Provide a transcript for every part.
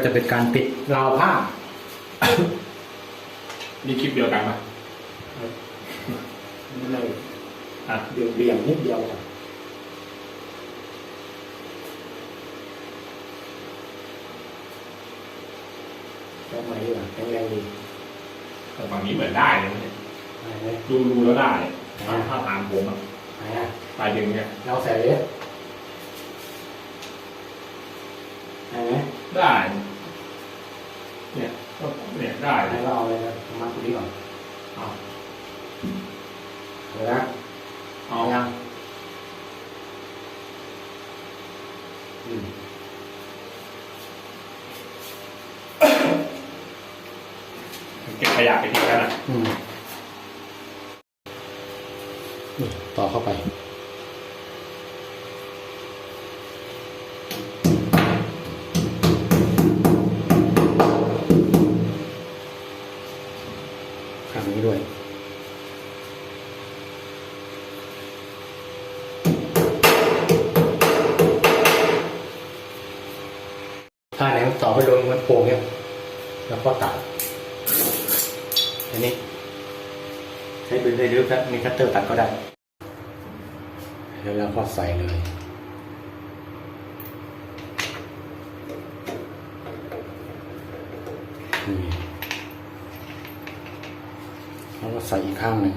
ก็จะเป็นการปิดราวผ้า นี่คลิปเดียวกันปะนี่เลยอะเบี่ยงเบี่ยงนิดเดียวครับแรงไหมดีกว่าแข็งแรงดีแต่ฝั่งนี้เหมือนได้เลยนะเนี่ยไหนไหมดูดูแล้วได้ถ้าถ้าตามผมอะไหนอะปลายดึงเนี่ยเราใส่เลยไหนไหมได้ เนี่ยก็เนี่ยได้ไหนเราเอาเลยนะมาตรงนี้ก่อนเอาเดี๋ยวนะเอายังอืมเก็บขยะไปทิ้งกันอะต่อเข้าไป ข้างนี้ด้วยถ้าไหนมันต่อไปโดนมันโป่งเนี่ยแล้วก็ตัดอันนี้ใช้เป็นได้หรือครับมีคัตเตอร์ตัดก็ได้ แล้วเราก็ใส่เลยนี่ แล้วก็ใส่อีกข้างหนึ่ง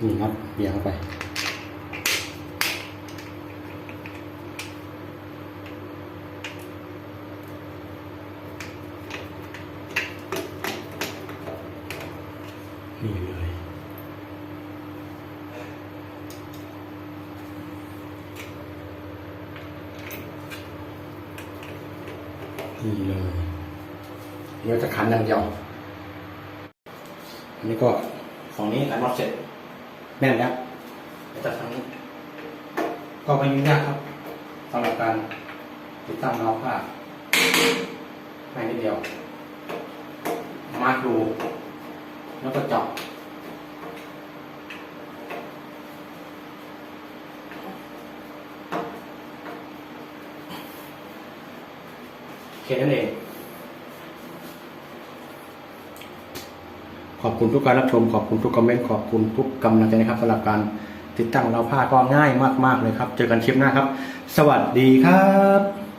นี่น็อตเบียร์เข้าไป นี่เลยนี่เลยเดี๋ยวจะขันอย่างเดียว อันนี้ก็ของนี้ขันน็อตเสร็จแน่นแล้วเดี๋ยวจะทำนี้ก็ไม่ยุ่งยากครับสำหรับการติดตั้งราวผ้าง่ายนิดเดียว มาร์คดู แล้วก็เจาะแค่นั้นเอง ขอบคุณทุกการรับชม ขอบคุณทุกคอมเมนต์ ขอบคุณทุกกำลังใจนะครับสำหรับการติดตั้งเราผ้าก็ง่ายมาก ๆ เลยครับ เจอกันคลิปหน้าครับ สวัสดีครับ